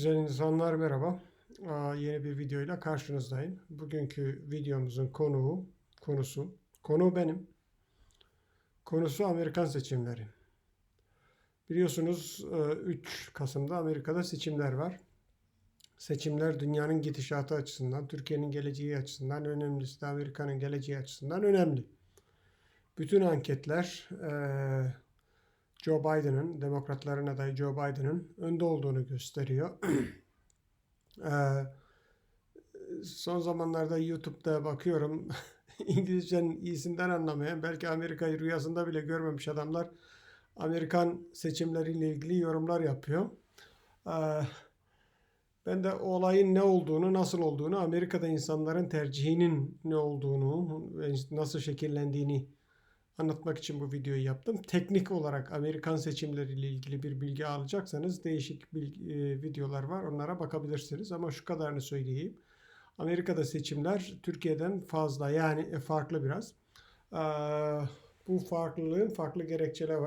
Güzel insanlar merhaba. Yeni bir videoyla karşınızdayım. Bugünkü videomuzun konuğu, konusu, konu benim. Konusu Amerikan seçimleri. Biliyorsunuz e, 3 Kasım'da Amerika'da seçimler var. Seçimler dünyanın gidişatı açısından, Türkiye'nin geleceği açısından, önemlisi de Amerika'nın geleceği açısından önemli. Bütün anketler e, Joe Biden'ın, demokratların adayı Joe Biden'ın önde olduğunu gösteriyor. Ee, son zamanlarda YouTube'da bakıyorum İngilizcenin iyisinden anlamayan, belki Amerika'yı rüyasında bile görmemiş adamlar Amerikan seçimleriyle ilgili yorumlar yapıyor. Ee, ben de olayın ne olduğunu, nasıl olduğunu, Amerika'da insanların tercihinin ne olduğunu nasıl şekillendiğini anlatmak için bu videoyu yaptım. Teknik olarak Amerikan seçimleriyle ilgili bir bilgi alacaksanız değişik bilgi, e, videolar var. Onlara bakabilirsiniz. Ama şu kadarını söyleyeyim. Amerika'da seçimler Türkiye'den fazla yani e, farklı biraz. Ee, bu farklılığın farklı gerekçeleri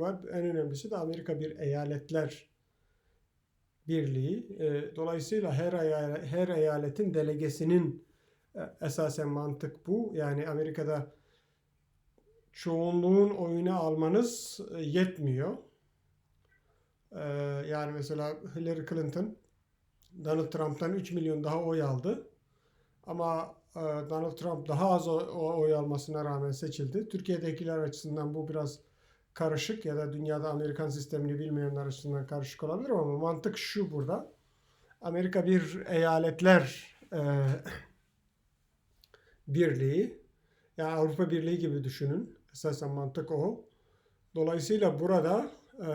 var. En önemlisi de Amerika bir eyaletler birliği. E, dolayısıyla her eyalet, her eyaletin delegesinin e, esasen mantık bu. Yani Amerika'da çoğunluğun oyunu almanız e, yetmiyor. Ee, yani mesela Hillary Clinton Donald Trump'tan 3 milyon daha oy aldı. Ama e, Donald Trump daha az oy almasına rağmen seçildi. Türkiye'dekiler açısından bu biraz karışık ya da dünyada Amerikan sistemini bilmeyenler açısından karışık olabilir ama mantık şu burada. Amerika bir eyaletler e, birliği. Yani Avrupa Birliği gibi düşünün. Esasen mantık o. Dolayısıyla burada e,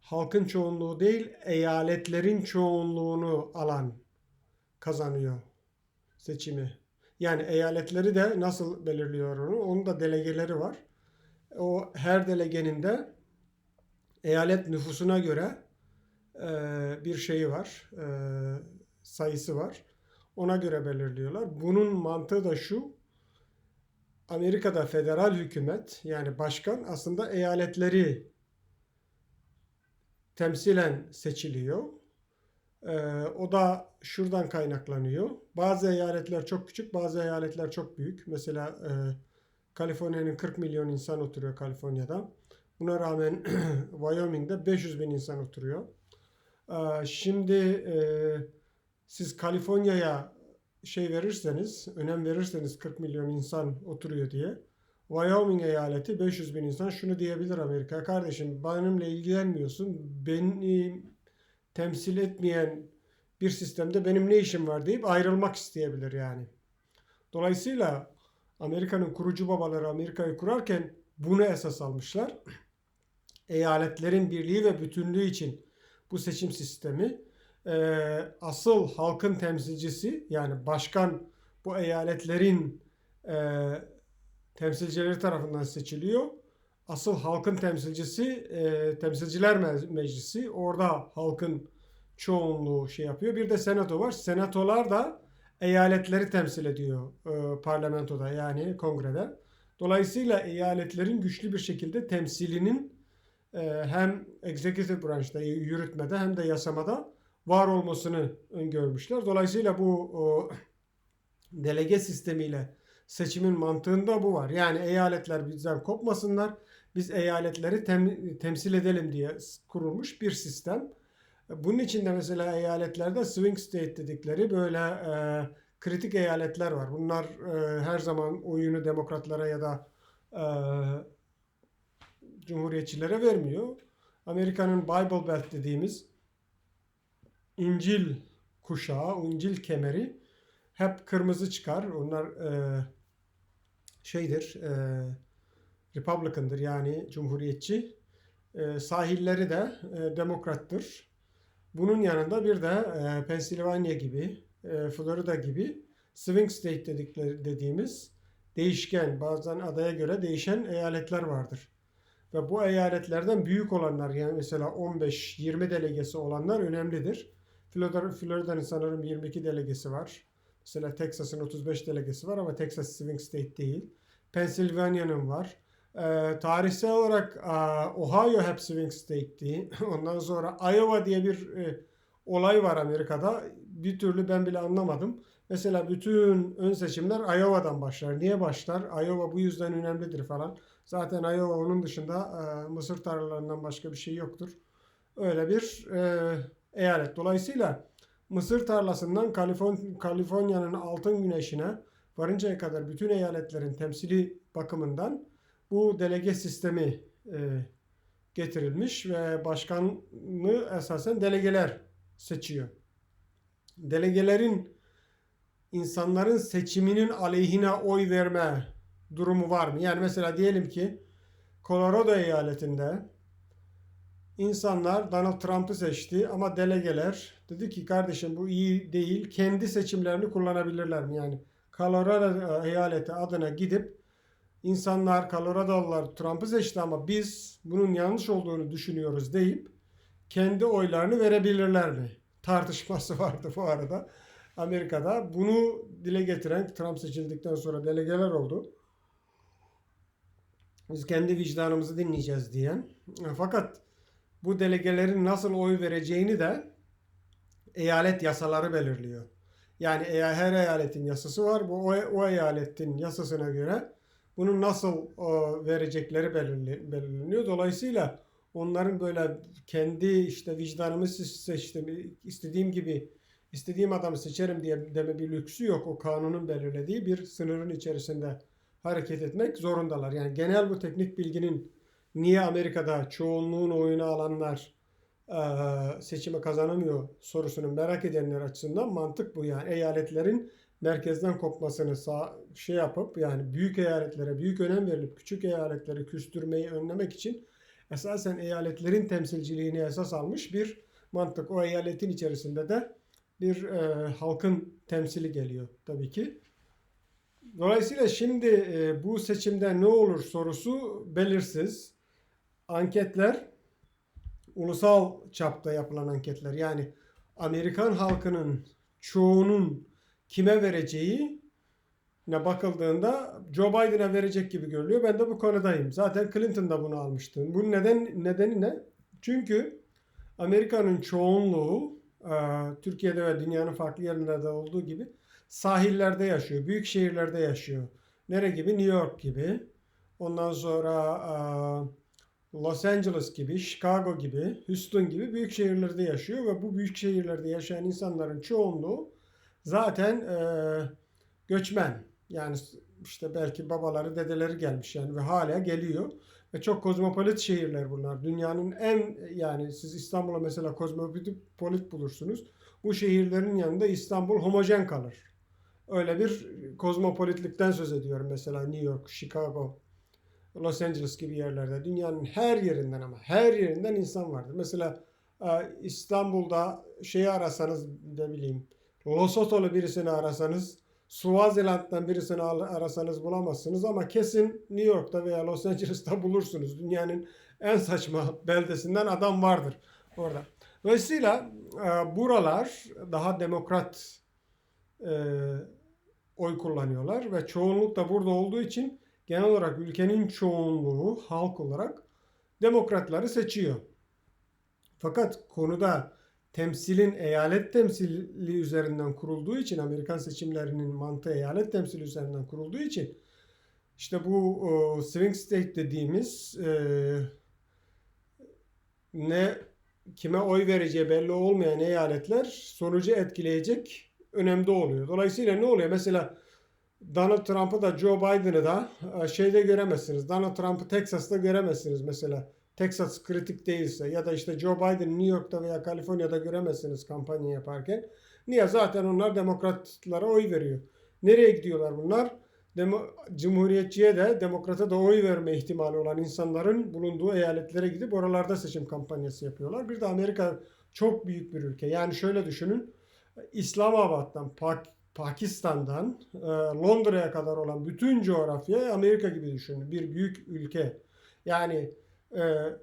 halkın çoğunluğu değil, eyaletlerin çoğunluğunu alan kazanıyor seçimi. Yani eyaletleri de nasıl belirliyor onu? Onun da delegeleri var. O her delegenin de eyalet nüfusuna göre e, bir şeyi var, e, sayısı var. Ona göre belirliyorlar. Bunun mantığı da şu, Amerika'da federal hükümet yani başkan aslında eyaletleri temsilen seçiliyor. Ee, o da şuradan kaynaklanıyor. Bazı eyaletler çok küçük, bazı eyaletler çok büyük. Mesela e, Kaliforniya'nın 40 milyon insan oturuyor Kaliforniya'da. Buna rağmen Wyoming'de 500 bin insan oturuyor. Ee, şimdi e, siz Kaliforniya'ya şey verirseniz, önem verirseniz 40 milyon insan oturuyor diye Wyoming eyaleti 500 bin insan şunu diyebilir Amerika. Kardeşim benimle ilgilenmiyorsun. Beni temsil etmeyen bir sistemde benim ne işim var deyip ayrılmak isteyebilir yani. Dolayısıyla Amerika'nın kurucu babaları Amerika'yı kurarken bunu esas almışlar. Eyaletlerin birliği ve bütünlüğü için bu seçim sistemi e, asıl halkın temsilcisi yani başkan bu eyaletlerin e, temsilcileri tarafından seçiliyor. Asıl halkın temsilcisi e, temsilciler meclisi orada halkın çoğunluğu şey yapıyor. Bir de senato var. Senatolar da eyaletleri temsil ediyor e, parlamentoda yani kongrede. Dolayısıyla eyaletlerin güçlü bir şekilde temsilinin e, hem executive branch'ta yürütmede hem de yasamada var olmasını öngörmüşler. Dolayısıyla bu delege sistemiyle seçimin mantığında bu var. Yani eyaletler bizden kopmasınlar. Biz eyaletleri tem, temsil edelim diye kurulmuş bir sistem. Bunun için de mesela eyaletlerde swing state dedikleri böyle e, kritik eyaletler var. Bunlar e, her zaman oyunu demokratlara ya da e, cumhuriyetçilere vermiyor. Amerika'nın Bible Belt dediğimiz İncil kuşağı, İncil kemeri hep kırmızı çıkar. Onlar e, şeydir, e, Republican'dır yani Cumhuriyetçi. E, sahilleri de e, demokrattır. Bunun yanında bir de e, Pennsylvania gibi, e, Florida gibi swing state dedikleri dediğimiz değişken, bazen adaya göre değişen eyaletler vardır. Ve bu eyaletlerden büyük olanlar yani mesela 15-20 delegesi olanlar önemlidir. Florida'nın sanırım 22 delegesi var. Mesela Texas'ın 35 delegesi var ama Texas Swing State değil. Pennsylvania'nın var. Ee, tarihsel olarak uh, Ohio hep Swing State'ti. Ondan sonra Iowa diye bir e, olay var Amerika'da. Bir türlü ben bile anlamadım. Mesela bütün ön seçimler Iowa'dan başlar. Niye başlar? Iowa bu yüzden önemlidir falan. Zaten Iowa onun dışında e, mısır tarlalarından başka bir şey yoktur. Öyle bir e, eyalet. Dolayısıyla mısır tarlasından Kaliforn- Kaliforniya'nın altın güneşine varıncaya kadar bütün eyaletlerin temsili bakımından bu delege sistemi e, getirilmiş ve başkanı esasen delegeler seçiyor. Delegelerin insanların seçiminin aleyhine oy verme durumu var mı? Yani mesela diyelim ki Colorado eyaletinde insanlar Donald Trump'ı seçti ama delegeler dedi ki kardeşim bu iyi değil. Kendi seçimlerini kullanabilirler mi? Yani Colorado eyaleti adına gidip insanlar Colorado'lular Trump'ı seçti ama biz bunun yanlış olduğunu düşünüyoruz deyip kendi oylarını verebilirler mi? Tartışması vardı bu arada. Amerika'da bunu dile getiren Trump seçildikten sonra delegeler oldu. Biz kendi vicdanımızı dinleyeceğiz diyen. Fakat bu delegelerin nasıl oy vereceğini de eyalet yasaları belirliyor. Yani her eyaletin yasası var. Bu o, o eyaletin yasasına göre bunun nasıl o, verecekleri belirli, belirleniyor. Dolayısıyla onların böyle kendi işte vicdanımı seçtim, istediğim gibi istediğim adamı seçerim diye deme bir lüksü yok. O kanunun belirlediği bir sınırın içerisinde hareket etmek zorundalar. Yani genel bu teknik bilginin niye Amerika'da çoğunluğun oyunu alanlar e, seçimi kazanamıyor sorusunu merak edenler açısından mantık bu. Yani eyaletlerin merkezden kopmasını sağ, şey yapıp yani büyük eyaletlere büyük önem verilip küçük eyaletleri küstürmeyi önlemek için esasen eyaletlerin temsilciliğini esas almış bir mantık. O eyaletin içerisinde de bir e, halkın temsili geliyor tabii ki. Dolayısıyla şimdi e, bu seçimde ne olur sorusu belirsiz. Anketler ulusal çapta yapılan anketler yani Amerikan halkının çoğunun kime vereceği ne bakıldığında Joe Biden'a verecek gibi görülüyor. Ben de bu konudayım. Zaten Clinton da bunu almıştı. Bunun neden nedeni ne? Çünkü Amerika'nın çoğunluğu e, Türkiye'de ve dünyanın farklı yerlerinde olduğu gibi sahillerde yaşıyor. Büyük şehirlerde yaşıyor. Nere gibi? New York gibi. Ondan sonra e, Los Angeles gibi, Chicago gibi, Houston gibi büyük şehirlerde yaşıyor ve bu büyük şehirlerde yaşayan insanların çoğunluğu zaten e, göçmen. Yani işte belki babaları, dedeleri gelmiş yani ve hala geliyor. Ve çok kozmopolit şehirler bunlar. Dünyanın en yani siz İstanbul'a mesela kozmopolit bulursunuz. Bu şehirlerin yanında İstanbul homojen kalır. Öyle bir kozmopolitlikten söz ediyorum mesela New York, Chicago, Los Angeles gibi yerlerde. Dünyanın her yerinden ama her yerinden insan vardır. Mesela İstanbul'da şeyi arasanız ne bileyim Losoto'lu birisini arasanız Swaziland'dan birisini arasanız bulamazsınız ama kesin New York'ta veya Los Angeles'ta bulursunuz. Dünyanın en saçma beldesinden adam vardır orada. Dolayısıyla e, buralar daha demokrat e, oy kullanıyorlar ve çoğunluk da burada olduğu için genel olarak ülkenin çoğunluğu halk olarak demokratları seçiyor. Fakat konuda temsilin eyalet temsili üzerinden kurulduğu için Amerikan seçimlerinin mantığı eyalet temsili üzerinden kurulduğu için işte bu o, swing state dediğimiz e, ne kime oy vereceği belli olmayan eyaletler sonucu etkileyecek önemli oluyor. Dolayısıyla ne oluyor? Mesela Donald Trump'ı da Joe Biden'ı da şeyde göremezsiniz. Donald Trump'ı Texas'ta göremezsiniz mesela. Texas kritik değilse ya da işte Joe Biden New York'ta veya Kaliforniya'da göremezsiniz kampanya yaparken. Niye? Zaten onlar demokratlara oy veriyor. Nereye gidiyorlar bunlar? Demo Cumhuriyetçiye de demokrata da oy verme ihtimali olan insanların bulunduğu eyaletlere gidip oralarda seçim kampanyası yapıyorlar. Bir de Amerika çok büyük bir ülke. Yani şöyle düşünün. İslamabad'dan, Pak Pakistan'dan e, Londra'ya kadar olan bütün coğrafya Amerika gibi düşünün. Bir büyük ülke. Yani e,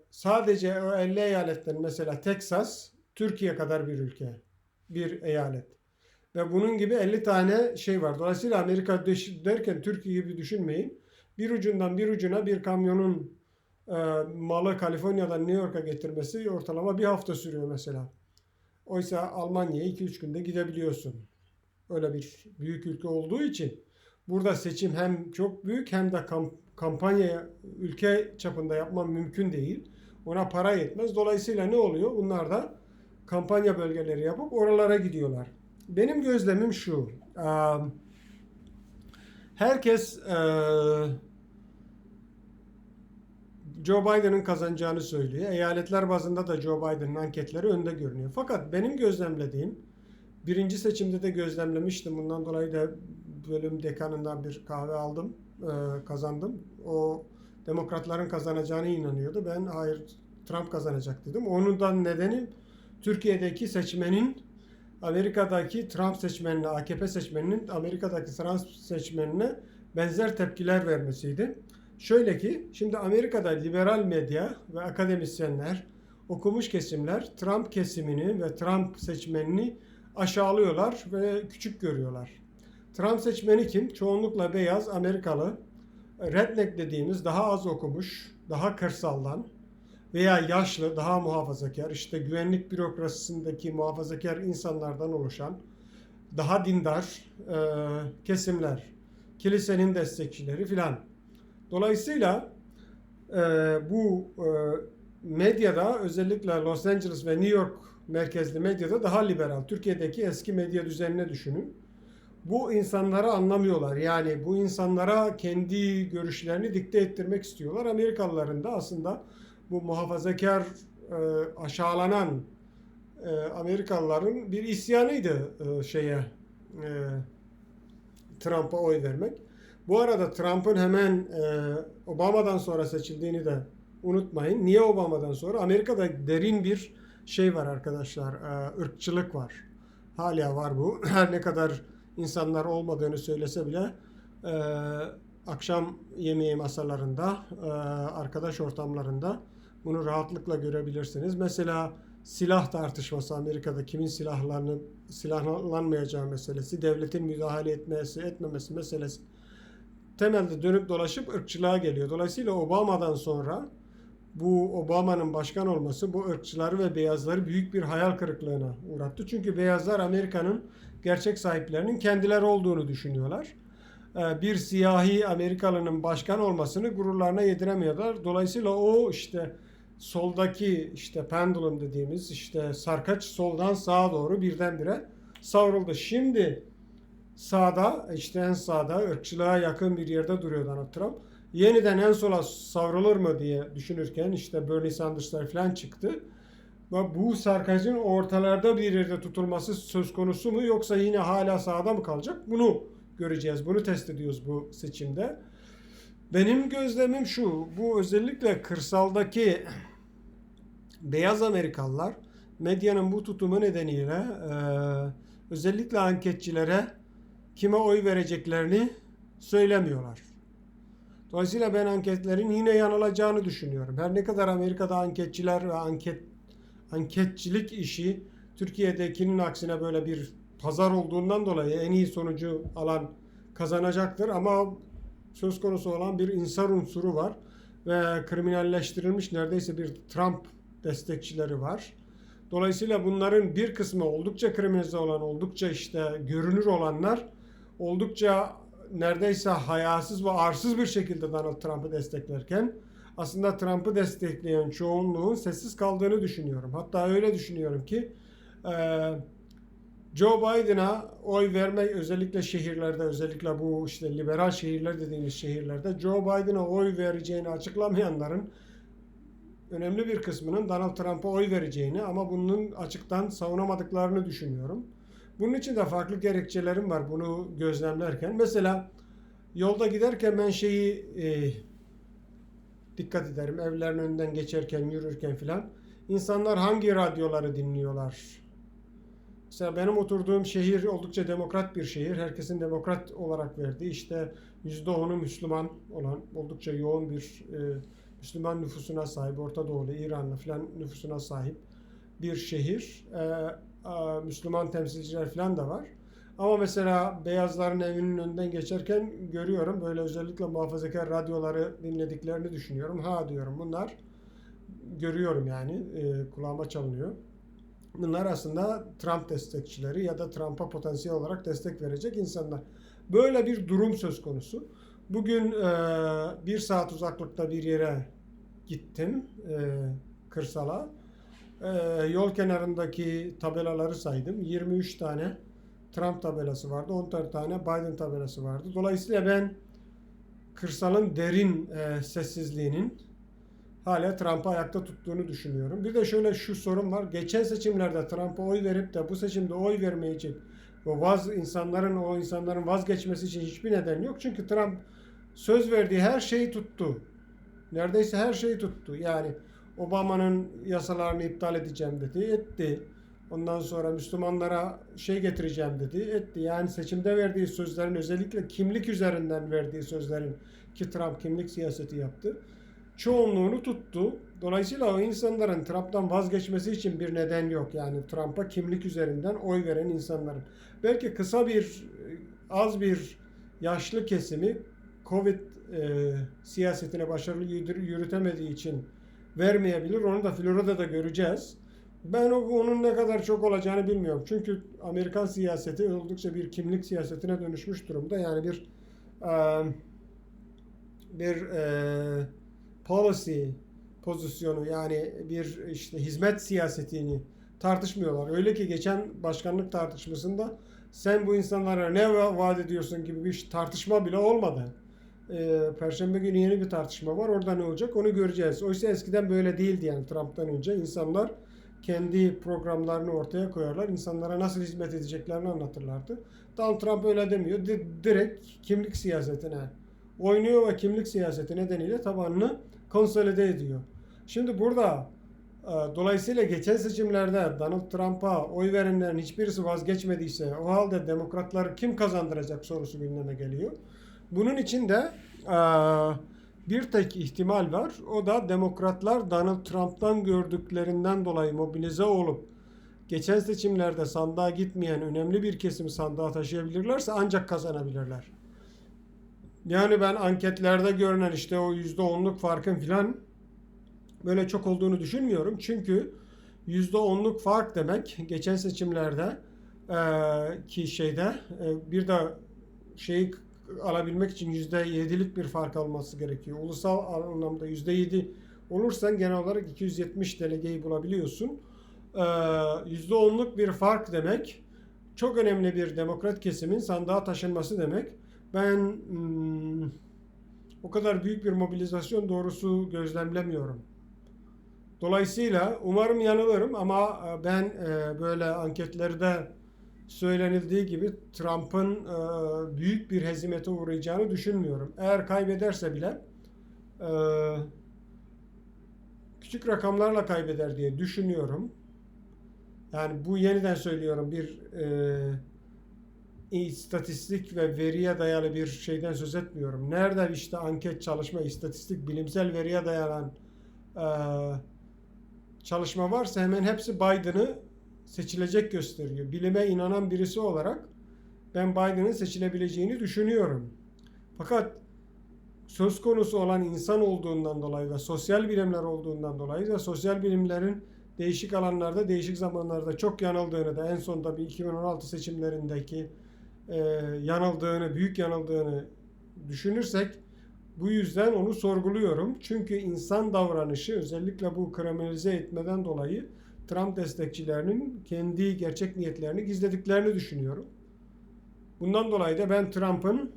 sadece o 50 eyaletten mesela Texas Türkiye kadar bir ülke. Bir eyalet. Ve bunun gibi 50 tane şey var. Dolayısıyla Amerika derken Türkiye gibi düşünmeyin. Bir ucundan bir ucuna bir kamyonun e, malı Kaliforniya'dan New York'a getirmesi ortalama bir hafta sürüyor mesela. Oysa Almanya'ya 2-3 günde gidebiliyorsun. Öyle bir büyük ülke olduğu için burada seçim hem çok büyük hem de kamp- kampanya ülke çapında yapman mümkün değil. Ona para yetmez. Dolayısıyla ne oluyor? Bunlar da kampanya bölgeleri yapıp oralara gidiyorlar. Benim gözlemim şu. Herkes Joe Biden'ın kazanacağını söylüyor. Eyaletler bazında da Joe Biden'ın anketleri önde görünüyor. Fakat benim gözlemlediğim, birinci seçimde de gözlemlemiştim. Bundan dolayı da bölüm dekanından bir kahve aldım, eee, kazandım. O demokratların kazanacağını inanıyordu. Ben hayır Trump kazanacak dedim. Onun da nedeni Türkiye'deki seçmenin Amerika'daki Trump seçmenine, AKP seçmeninin Amerika'daki Trump seçmenine benzer tepkiler vermesiydi. Şöyle ki, şimdi Amerika'da liberal medya ve akademisyenler, okumuş kesimler Trump kesimini ve Trump seçmenini aşağılıyorlar ve küçük görüyorlar. Trump seçmeni kim? Çoğunlukla beyaz, Amerikalı, redneck dediğimiz daha az okumuş, daha kırsaldan veya yaşlı, daha muhafazakar, işte güvenlik bürokrasisindeki muhafazakar insanlardan oluşan daha dindar e, kesimler, kilisenin destekçileri filan. Dolayısıyla e, bu e, medyada özellikle Los Angeles ve New York merkezli medyada daha liberal. Türkiye'deki eski medya düzenine düşünün. Bu insanları anlamıyorlar. Yani bu insanlara kendi görüşlerini dikte ettirmek istiyorlar. Amerikalıların da aslında bu muhafazakar e, aşağılanan e, Amerikalıların bir isyanıydı e, şeye Trump'a oy vermek. Bu arada Trump'ın hemen Obama'dan sonra seçildiğini de unutmayın. Niye Obama'dan sonra? Amerika'da derin bir şey var arkadaşlar. E, ırkçılık var. Hala var bu. Her ne kadar insanlar olmadığını söylese bile e, akşam yemeği masalarında, e, arkadaş ortamlarında bunu rahatlıkla görebilirsiniz. Mesela silah tartışması Amerika'da kimin silahlanıp silahlanmayacağı meselesi, devletin müdahale etmesi, etmemesi meselesi temelde dönüp dolaşıp ırkçılığa geliyor. Dolayısıyla Obama'dan sonra bu Obama'nın başkan olması bu ırkçıları ve beyazları büyük bir hayal kırıklığına uğrattı. Çünkü beyazlar Amerika'nın gerçek sahiplerinin kendileri olduğunu düşünüyorlar. Ee, Bir siyahi Amerikalının başkan olmasını gururlarına yediremiyorlar. Dolayısıyla o işte soldaki işte pendulum dediğimiz işte sarkaç soldan sağa doğru birdenbire savruldu. Şimdi sağda işte en sağda ırkçılığa yakın bir yerde duruyor Donald Trump. Yeniden en sola savrulur mu diye düşünürken işte Bernie Sanders'lar falan çıktı. Bu sarkacın ortalarda bir yerde tutulması söz konusu mu yoksa yine hala sağda mı kalacak? Bunu göreceğiz. Bunu test ediyoruz bu seçimde. Benim gözlemim şu. Bu özellikle kırsaldaki beyaz Amerikalılar medyanın bu tutumu nedeniyle e, özellikle anketçilere kime oy vereceklerini söylemiyorlar. Dolayısıyla ben anketlerin yine yanılacağını düşünüyorum. Her ne kadar Amerika'da anketçiler ve anket anketçilik işi Türkiye'dekinin aksine böyle bir pazar olduğundan dolayı en iyi sonucu alan kazanacaktır ama söz konusu olan bir insan unsuru var ve kriminalleştirilmiş neredeyse bir Trump destekçileri var. Dolayısıyla bunların bir kısmı oldukça kriminalize olan, oldukça işte görünür olanlar oldukça neredeyse hayasız ve arsız bir şekilde Donald Trump'ı desteklerken aslında Trump'ı destekleyen çoğunluğun sessiz kaldığını düşünüyorum. Hatta öyle düşünüyorum ki eee Joe Biden'a oy vermek özellikle şehirlerde özellikle bu işte liberal şehirler dediğimiz şehirlerde Joe Biden'a oy vereceğini açıklamayanların önemli bir kısmının Donald Trump'a oy vereceğini ama bunun açıktan savunamadıklarını düşünüyorum. Bunun için de farklı gerekçelerim var bunu gözlemlerken. Mesela yolda giderken ben şeyi e, dikkat ederim. Evlerin önünden geçerken, yürürken filan. İnsanlar hangi radyoları dinliyorlar? Mesela benim oturduğum şehir oldukça demokrat bir şehir. Herkesin demokrat olarak verdiği işte %10'u Müslüman olan oldukça yoğun bir e, Müslüman nüfusuna sahip, Orta Doğulu, İranlı filan nüfusuna sahip bir şehir. E, Müslüman temsilciler filan da var. Ama mesela beyazların evinin önünden geçerken görüyorum böyle özellikle muhafazakar radyoları dinlediklerini düşünüyorum. Ha diyorum bunlar görüyorum yani e, kulağıma çalınıyor. Bunlar aslında Trump destekçileri ya da Trump'a potansiyel olarak destek verecek insanlar. Böyle bir durum söz konusu. Bugün e, bir saat uzaklıkta bir yere gittim e, kırsala. E, yol kenarındaki tabelaları saydım. 23 tane Trump tabelası vardı. 10 tane Biden tabelası vardı. Dolayısıyla ben kırsalın derin e, sessizliğinin hala Trump'ı ayakta tuttuğunu düşünüyorum. Bir de şöyle şu sorun var. Geçen seçimlerde Trump'a oy verip de bu seçimde oy vermeyecek o vaz insanların o insanların vazgeçmesi için hiçbir neden yok. Çünkü Trump söz verdiği her şeyi tuttu. Neredeyse her şeyi tuttu. Yani Obama'nın yasalarını iptal edeceğim dedi, etti. Ondan sonra Müslümanlara şey getireceğim dedi, etti. Yani seçimde verdiği sözlerin özellikle kimlik üzerinden verdiği sözlerin ki Trump kimlik siyaseti yaptı. Çoğunluğunu tuttu. Dolayısıyla o insanların Trump'tan vazgeçmesi için bir neden yok. Yani Trump'a kimlik üzerinden oy veren insanların. Belki kısa bir, az bir yaşlı kesimi Covid e, siyasetine başarılı yürütemediği için vermeyebilir. Onu da Florida'da göreceğiz. Ben onun ne kadar çok olacağını bilmiyorum. Çünkü Amerikan siyaseti oldukça bir kimlik siyasetine dönüşmüş durumda. Yani bir bir policy pozisyonu yani bir işte hizmet siyasetini tartışmıyorlar. Öyle ki geçen başkanlık tartışmasında sen bu insanlara ne vaat ediyorsun gibi bir tartışma bile olmadı. Ee, Perşembe günü yeni bir tartışma var. Orada ne olacak onu göreceğiz. Oysa eskiden böyle değildi yani Trump'tan önce. insanlar kendi programlarını ortaya koyarlar. İnsanlara nasıl hizmet edeceklerini anlatırlardı. Donald Trump öyle demiyor. D- direkt kimlik siyasetine oynuyor ve kimlik siyaseti nedeniyle tabanını konsolide ediyor. Şimdi burada e, dolayısıyla geçen seçimlerde Donald Trump'a oy verenlerin hiçbirisi vazgeçmediyse o halde demokratları kim kazandıracak sorusu gündeme geliyor. Bunun için de e, bir tek ihtimal var. O da demokratlar Donald Trump'tan gördüklerinden dolayı mobilize olup geçen seçimlerde sandığa gitmeyen önemli bir kesimi sandığa taşıyabilirlerse ancak kazanabilirler. Yani ben anketlerde görünen işte o yüzde onluk farkın filan böyle çok olduğunu düşünmüyorum. Çünkü yüzde onluk fark demek geçen seçimlerde e, ki şeyde e, bir de şeyi alabilmek için yüzde yedilik bir fark alması gerekiyor. Ulusal anlamda yüzde yedi olursan genel olarak 270 delegeyi bulabiliyorsun. E, yüzde onluk bir fark demek çok önemli bir demokrat kesimin sandığa taşınması demek ben hmm, o kadar büyük bir mobilizasyon doğrusu gözlemlemiyorum. Dolayısıyla umarım yanılırım ama e, ben e, böyle anketlerde söylenildiği gibi Trump'ın e, büyük bir hezimete uğrayacağını düşünmüyorum. Eğer kaybederse bile küçük rakamlarla kaybeder diye düşünüyorum. Yani bu yeniden söylüyorum bir istatistik ve veriye dayalı bir şeyden söz etmiyorum. Nerede işte anket çalışma, istatistik, bilimsel veriye dayanan e, çalışma varsa hemen hepsi Biden'ı seçilecek gösteriyor. Bilime inanan birisi olarak ben Biden'ın seçilebileceğini düşünüyorum. Fakat söz konusu olan insan olduğundan dolayı ve sosyal bilimler olduğundan dolayı ve sosyal bilimlerin değişik alanlarda, değişik zamanlarda çok yanıldığını da en son tabii 2016 seçimlerindeki e, yanıldığını, büyük yanıldığını düşünürsek bu yüzden onu sorguluyorum. Çünkü insan davranışı özellikle bu kriminalize etmeden dolayı Trump destekçilerinin kendi gerçek niyetlerini gizlediklerini düşünüyorum. Bundan dolayı da ben Trump'ın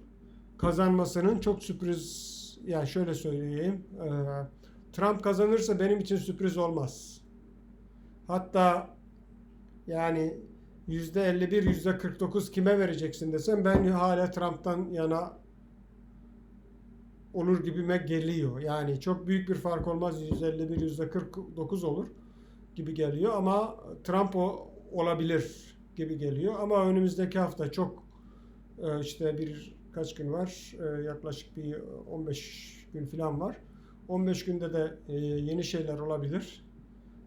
kazanmasının çok sürpriz yani şöyle söyleyeyim. E, Trump kazanırsa benim için sürpriz olmaz. Hatta yani %51, %49 kime vereceksin desem ben hala Trump'tan yana olur gibime geliyor. Yani çok büyük bir fark olmaz. %51, %49 olur gibi geliyor ama Trump o olabilir gibi geliyor. Ama önümüzdeki hafta çok e, işte bir kaç gün var? E, yaklaşık bir 15 gün falan var. 15 günde de e, yeni şeyler olabilir.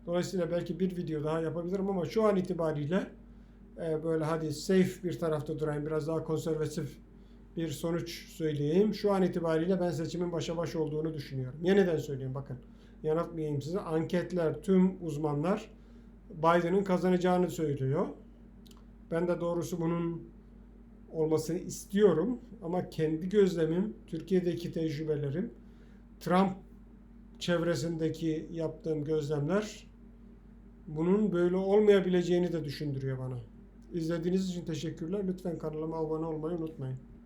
Dolayısıyla belki bir video daha yapabilirim ama şu an itibariyle böyle hadi safe bir tarafta durayım, biraz daha konservatif bir sonuç söyleyeyim. Şu an itibariyle ben seçimin başa baş olduğunu düşünüyorum. Yeniden söyleyeyim bakın. Yanıltmayayım size. Anketler, tüm uzmanlar Biden'ın kazanacağını söylüyor. Ben de doğrusu bunun olmasını istiyorum ama kendi gözlemim, Türkiye'deki tecrübelerim, Trump çevresindeki yaptığım gözlemler bunun böyle olmayabileceğini de düşündürüyor bana. İzlediğiniz için teşekkürler. Lütfen kanalıma abone olmayı unutmayın.